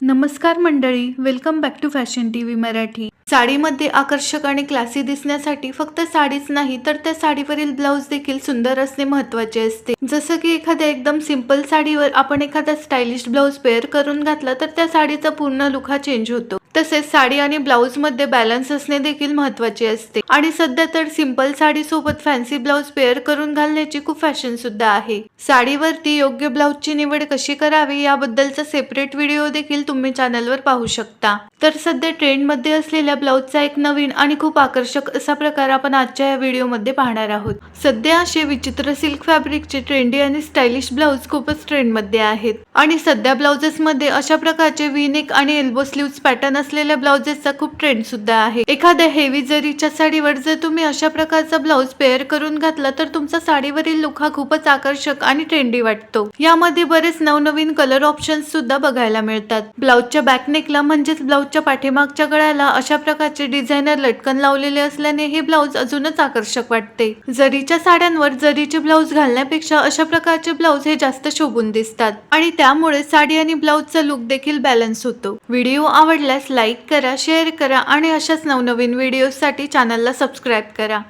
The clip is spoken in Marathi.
नमस्कार मंडळी welcome back to fashion T V Marathi. साडीमध्ये आकर्षक आणि क्लासी दिसण्यासाठी फक्त साडीच नाही तर त्या साडीवरील ब्लाऊज देखील सुंदर असणे महत्त्वाचे असते. जसं की एखाद्या एकदम सिंपल साडीवर आपण एखादा स्टायलिश ब्लाऊज पेअर करून घातला तर त्या साडीचा पूर्ण लुक हा चेंज होतो. तसेच साडी आणि ब्लाऊजमध्ये बॅलन्स असणे देखील महत्त्वाचे असते. आणि सध्या तर सिंपल साडी सोबत फॅन्सी ब्लाऊज पेअर करून घालण्याची खूप फॅशन सुद्धा आहे. साडीवरती योग्य ब्लाऊजची निवड कशी करावी याबद्दलचा सेपरेट व्हिडिओ देखील तुम्ही चॅनलवर पाहू शकता. तर सध्या ट्रेंडमध्ये असलेल्या ब्लाऊजचा एक नवीन आणि खूप आकर्षक असा प्रकार आपण आजच्या या व्हिडिओमध्ये पाहणार आहोत. सध्या असे विचित्र सिल्क फॅब्रिकचे ट्रेंडी आणि स्टायलिश ब्लाऊज खूपच ट्रेंडमध्ये आहेत. आणि सध्या ब्लाउजेस मध्ये अशा प्रकारचे व्हीनेक आणि एल्बो स्लीव्ह पॅटर्न असलेल्या ब्लाउजेसचा खूप ट्रेंड सुद्धा आहे. एखाद्या हेवी जरीच्या साडीवर जर तुम्ही अशा प्रकारचा ब्लाउज पेअर करून घातला तर तुमचा साडीवरील लुक हा खूपच आकर्षक आणि ट्रेंडी वाटतो. यामध्ये बरेच नवनवीन कलर ऑप्शन सुद्धा बघायला मिळतात. ब्लाउजच्या बॅकनेकला म्हणजेच ब्लाउजच्या पाठीमागच्या गळ्याला अशा प्रकारचे डिझायनर लटकन लावलेले असल्याने हे ब्लाऊज अजूनच आकर्षक वाटते. जरीच्या साड्यांवर जरीचे ब्लाऊज घालण्यापेक्षा अशा प्रकारचे ब्लाउज हे जास्त शोभून दिसतात. आणि त्यामुळे साडी आणि ब्लाउजचा लुक देखील बॅलन्स होतो. व्हिडिओ आवडल्यास लाईक करा शेअर करा आणि अशाच नवनवीन व्हिडिओजसाठी चॅनलला सबस्क्राईब करा.